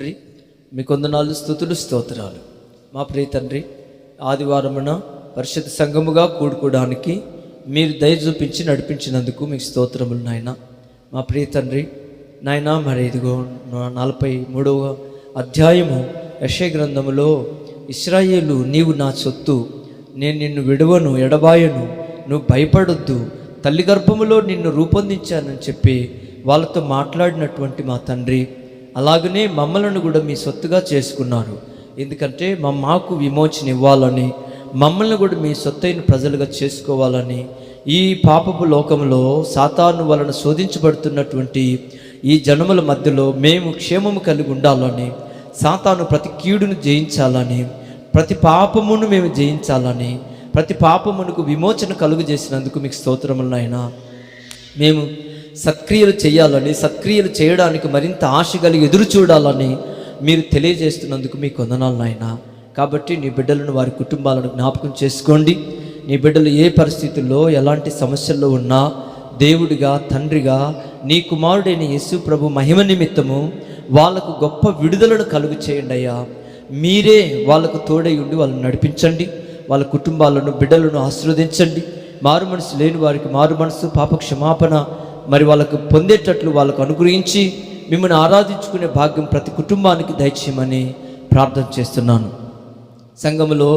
తండ్రి మీ కొందనాలు స్థుతులు స్తోత్రాలు. మా ప్రియ తండ్రి ఆదివారమున పరిషత్ సంఘముగా కూడుకోవడానికి మీరు దయ చూపించి నడిపించినందుకు మీకు స్తోత్రములు నాయన. మా ప్రియ తండ్రి నాయన మరి ఇదిగో నలభై మూడవ అధ్యాయము యశ గ్రంథములో ఇస్రాయేలు నీవు నా సొత్తు నేను నిన్ను విడవను ఎడబాయను నువ్వు భయపడొద్దు తల్లి గర్భములో నిన్ను రూపొందించానని చెప్పి వాళ్ళతో మాట్లాడినటువంటి మా తండ్రి అలాగనే మమ్మలను కూడా మీ సొత్తుగా చేసుకున్నారు. ఎందుకంటే మా మాకు విమోచన ఇవ్వాలని మమ్మల్ని కూడా మీ సొత్తైన ప్రజలుగా చేసుకోవాలని ఈ పాపపు లోకంలో సాతాను వలన శోధించబడుతున్నటువంటి ఈ జనముల మధ్యలో మేము క్షేమము కలిగి ఉండాలని సాతాను ప్రతి కీడును జయించాలని ప్రతి పాపమును మేము జయించాలని ప్రతి పాపమునకు విమోచన కలుగు చేసినందుకు మీకు స్తోత్రములైనా మేము సత్క్రియలు చేయాలని సత్క్రియలు చేయడానికి మరింత ఆశ కలిగి ఎదురు చూడాలని మీరు తెలియజేస్తున్నందుకు మీ వందనాలు నాయన. కాబట్టి నీ బిడ్డలను వారి కుటుంబాలను జ్ఞాపకం చేసుకోండి. నీ బిడ్డలు ఏ పరిస్థితుల్లో ఎలాంటి సమస్యల్లో ఉన్నా దేవుడిగా తండ్రిగా నీ కుమారుడైన యేసు ప్రభు మహిమ నిమిత్తము వాళ్ళకు గొప్ప విడుదలను కలుగు చేయండి అయ్యా. మీరే వాళ్ళకు తోడై ఉండి వాళ్ళని నడిపించండి. వాళ్ళ కుటుంబాలను బిడ్డలను ఆశీర్వదించండి. మారు మనసు లేని వారికి మారు మనసు పాప క్షమాపణ మరి వాళ్ళకు పొందేటట్లు వాళ్ళకు అనుగ్రహించి మిమ్మల్ని ఆరాధించుకునే భాగ్యం ప్రతి కుటుంబానికి దయచేయమని ప్రార్థన చేస్తున్నాను. సంఘములో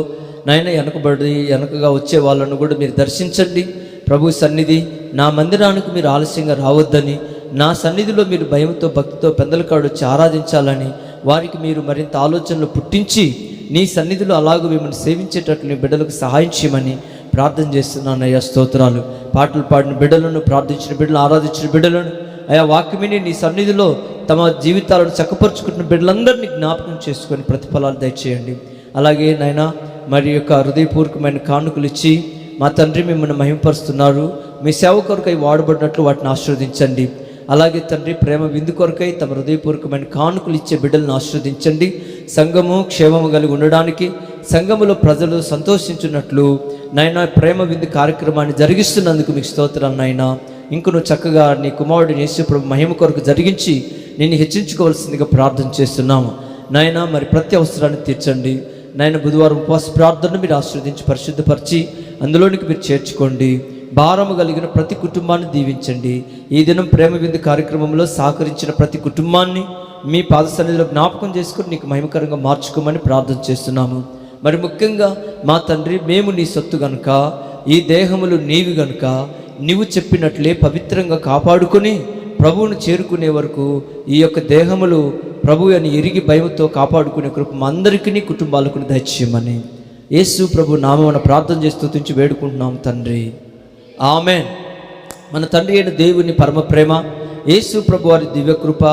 నాయన వెనకబడి వెనకగా వచ్చే వాళ్ళను కూడా మీరు దర్శించండి. ప్రభు సన్నిధి నా మందిరానికి మీరు ఆలస్యంగా రావద్దని నా సన్నిధిలో మీరు భయంతో భక్తితో పెందలకాడు వచ్చి ఆరాధించాలని వారికి మీరు మరింత ఆలోచనలు పుట్టించి నీ సన్నిధిలో అలాగూ మిమ్మల్ని సేవించేటట్లు నీ బిడ్డలకు సహాయం చేయమని ప్రార్థన చేస్తున్నాను అయ్యా స్తోత్రాలు. పాటలు పాడిన బిడ్డలను ప్రార్థించిన బిడ్డలు ఆరాధించిన బిడ్డలను అయా వాక్యమిని నీ సన్నిధిలో తమ జీవితాలను చక్కపరుచుకుంటున్న బిడ్డలందరినీ జ్ఞాపకం చేసుకొని ప్రతిఫలాలు దయచేయండి. అలాగే నాయన మరి యొక్క హృదయపూర్వకమైన కానుకలు ఇచ్చి మా తండ్రి మిమ్మల్ని మహింపరుస్తున్నారు మీ సేవ కొరకై వాడబడినట్లు వాటిని ఆశీర్వదించండి. అలాగే తండ్రి ప్రేమ విందు కొరకై తమ హృదయపూర్వకమైన కానుకలు ఇచ్చే బిడ్డలను ఆశీర్వదించండి. సంఘము క్షేమము కలిగి ఉండడానికి సంఘములో ప్రజలు సంతోషించున్నట్లు నాయన ప్రేమ విందు కార్యక్రమాన్ని జరిగిస్తున్నందుకు మీకు స్తోత్రాలు నాయన. ఇంకను చక్కగా నీ కుమారుడు యేసుప్రభు మహిమ కొరకు జరిగించి నేను హెచ్చించుకోవాల్సిందిగా ప్రార్థన చేస్తున్నాము. నాయన మరి ప్రతి అవసరాన్ని తీర్చండి. నాయన బుధవారం ఉపవాస ప్రార్థనను మీరు ఆశ్రవదించి పరిశుద్ధపరిచి అందులోనికి మీరు చేర్చుకోండి. భారము కలిగిన ప్రతి కుటుంబాన్ని దీవించండి. ఈ దినం ప్రేమ విందు కార్యక్రమంలో సహకరించిన ప్రతి కుటుంబాన్ని మీ పాద సన్నిధిలో జ్ఞాపకం చేసుకుని నీకు మహిమకరంగా మార్చుకోమని ప్రార్థన చేస్తున్నాము. మరి ముఖ్యంగా మా తండ్రి మేము నీ సొత్తు గనుక ఈ దేహములు నీవి గనుక నీవు చెప్పినట్లే పవిత్రంగా కాపాడుకొని ప్రభువును చేరుకునే వరకు ఈ యొక్క దేహములు ప్రభు అని ఎరిగి భయంతో కాపాడుకునే కృప అందరికీ కుటుంబాలకు దయచేయమని యేసు ప్రభు నామమున ప్రార్థన చేస్తూ తుంచి వేడుకుంటున్నాం తండ్రి. ఆమె మన తండ్రి అయిన దేవుని పరమ ప్రేమ యేసు ప్రభు వారి దివ్యకృప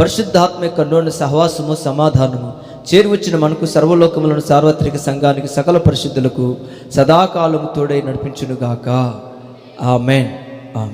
పరిశుద్ధాత్మ యొక్క నూనె సహవాసము సమాధానము చేరువచ్చిన మనకు సర్వలోకములను సార్వత్రిక సంఘానికి సకల పరిశుద్ధులకు సదాకాలము తోడై నడిపించునుగాక. ఆమెన్. ఆమె